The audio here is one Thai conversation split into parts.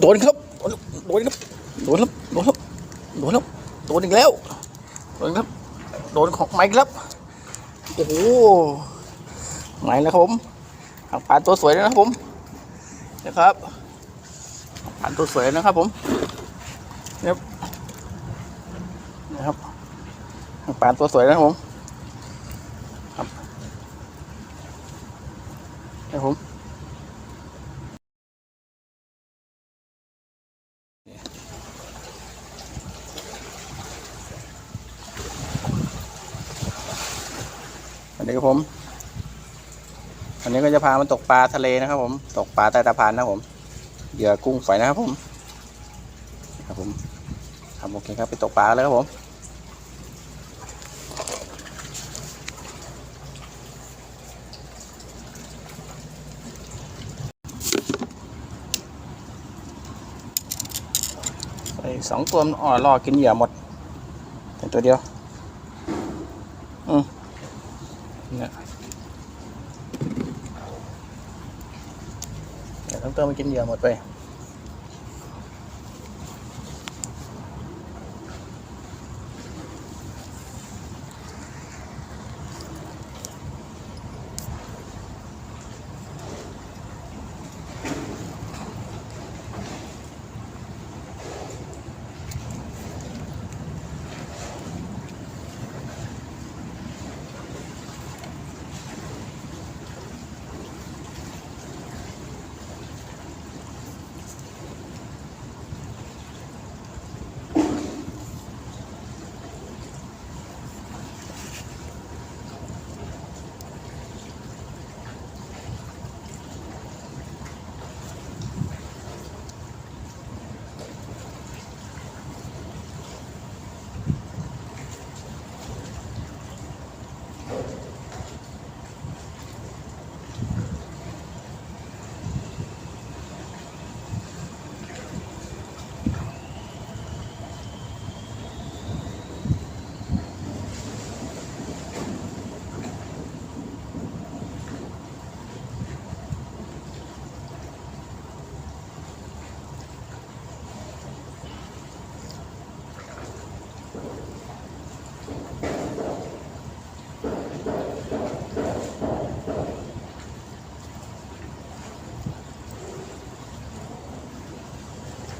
โดนครับ โดนครับโดนครับโดนครับโดนครับโดนอีกแล้วโดนครับ โดนของไมค์ครับโอ้โหไหนแล้วครับผมหางปลาตัวสวยนะครับผมนะครับหางปลาตัวสวยนะครับผมนะครับนะครับหางปลาตัวสวยนะครับผมครับนะครับผม อันนี้ครับ ผมอันนี้ก็จะพามาตกปลาทะเลนะครับ ผม ตกปลาใต้ตะพานนะผม เหยื่อกุ้งฝอยนะครับผม ครับผมครับโอเคครับไปตกปลากันเลยครับผมไอ้สองตัวมันอ่อรอกินเหยื่อหมดแต่ตัวเดียว อืมเนี่ย เดี๋ยวทั้งตัวมันกินเหยื่อหมดไป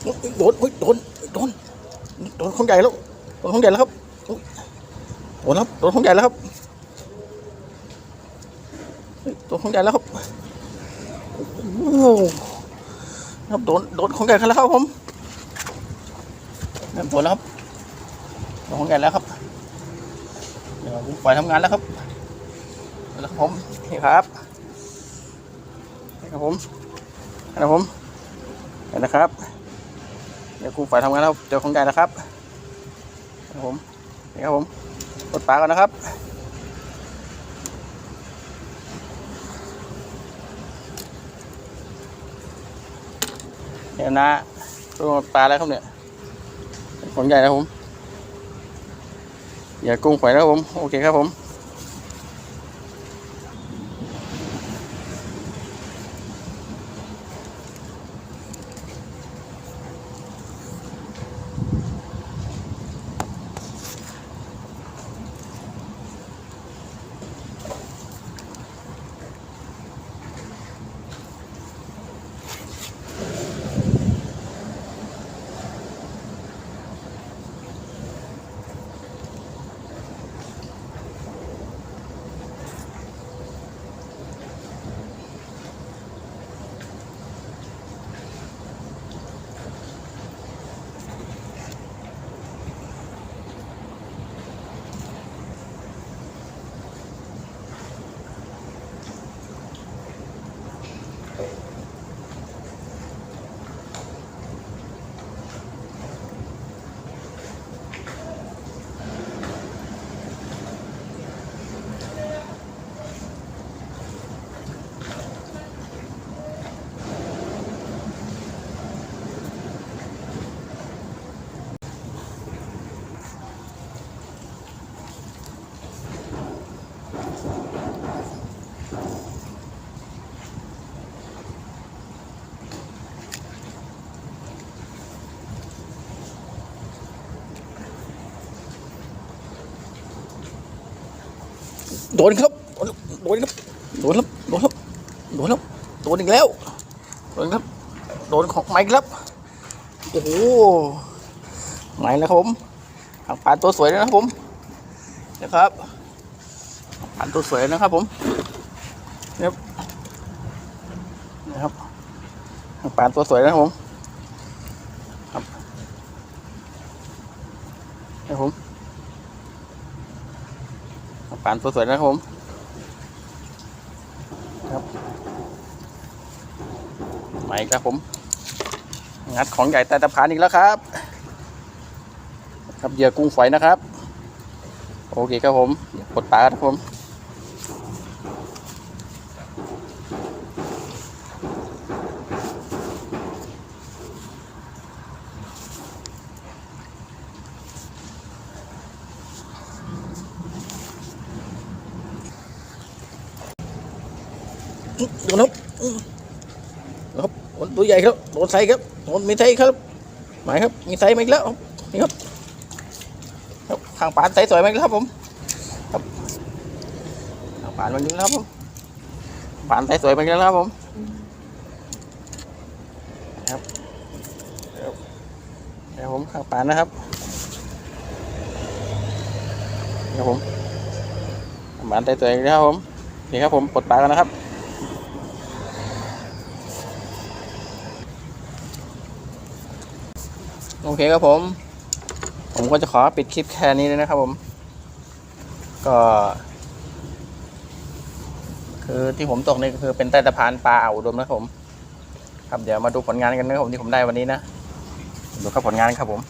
โดนโดนโดนโดนของใหญ่แล้วโดนของใหญ่แล้วครับโดนครับโดนของใหญ่แล้วครับโดนของใหญ่แล้วครับโอ้โหครับโดนโดนของใหญ่แล้วครับผมโดนแล้วครับโดนของใหญ่แล้วครับเดี๋ยวผมปล่อยทำงานแล้วครับแล้วครับผมนี่ครับนี่ครับผมนี่ครับผมเห็นนะครับ เดี๋ยวครูฝ่ายทำงานแล้วเจอของใหญ่นะครับครับผมนี่ครับผมกดปลาก่อนนะครับเดี๋ยวนะตัวปลาแล้วครับเนี่ยของใหญ่นะครับผมอย่ากุ้งฝอยนะครับผม โอเคครับผม โดนครับ โดนครับ โดนครับ โดนครับ โดนครับ โดนอีกแล้ว โดนครับ โดนของไม้ครับ โอ้โหไม้แล้วครับผมหางปลาตัวสวยนะครับผม นะครับหางปลาตัวสวยนะครับผมนี่ครับนะครับหางปลาตัวสวยนะครับผมครับนี่ครับผมหาง ปลาตัวสวยนะครับผมมาอีกแล้วผม งัดของใหญ่ใต้ตะพานอีกแล้วครับ ครับเหยื่อกุ้งฝอยนะครับ โอเคครับผมเดี๋ยวกดปลาครับผม โดนครับครับโดนตัวใหญ่ครับโดนไซส์ครับโดนมีไซส์ครับหมายครับมีไซส์มาอีกแล้วครับนี่ครับครับข้างปานไซส์สวยมาอีกแล้วครับผมครับข้างปานมาอีกแล้วครับผมปานไซส์สวยมาอีกแล้วครับผมครับครับเดี๋ยวผมข้างปานนะครับนี่ครับผมข้างปานไซส์สวยอีกแล้วครับผมนี่ครับผมปลดปลากันนะครับ โอเคครับผม ผมก็จะขอปิดคลิปแค่นี้เลยนะครับผม ก็ คือที่ผมตกนี่คือเป็นใต้สะพานปลาอ่าวดมนะครับผม ครับเดี๋ยวมาดูผลงานกันนะครับผมที่ผมได้วันนี้นะ ดูครับผลงานครับผม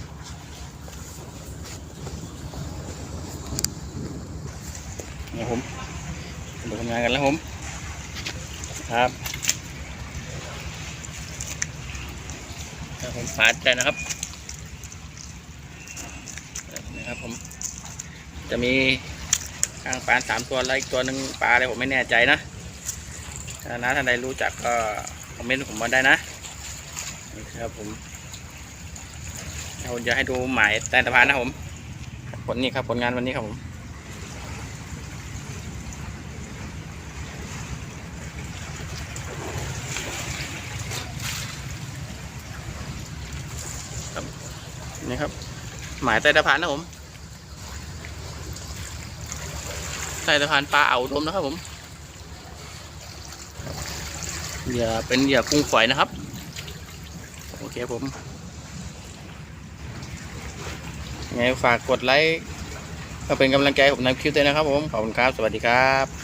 นี่ผมดูผลงานกันแล้วผม ครับครับผมฝาดใจนะครับ นะครับผม จะมีข้างปลาสามตัวแล้วอีกตัวหนึ่งปลาอะไรผมไม่แน่ใจนะถ้านะท่านใดรู้จักก็คอมเมนต์ผมมาได้นะนี่ครับผมเราจะให้ดูหมายใต้สะพานนะผม ผลนี้ครับผลงานวันนี้ครับผมนี่ครับ หมายใต้สะพานนะผม ใต้สะพานปลาเอาวอุดมนะครับผมเหยื่อเป็นเหยื่อกุ้งฝอยนะครับ โอเคผมยังไงฝากกดไลค์ก็เป็นกำลังใจผมนำคลิปด้วยนะครับผม ขอบคุณครับ สวัสดีครับ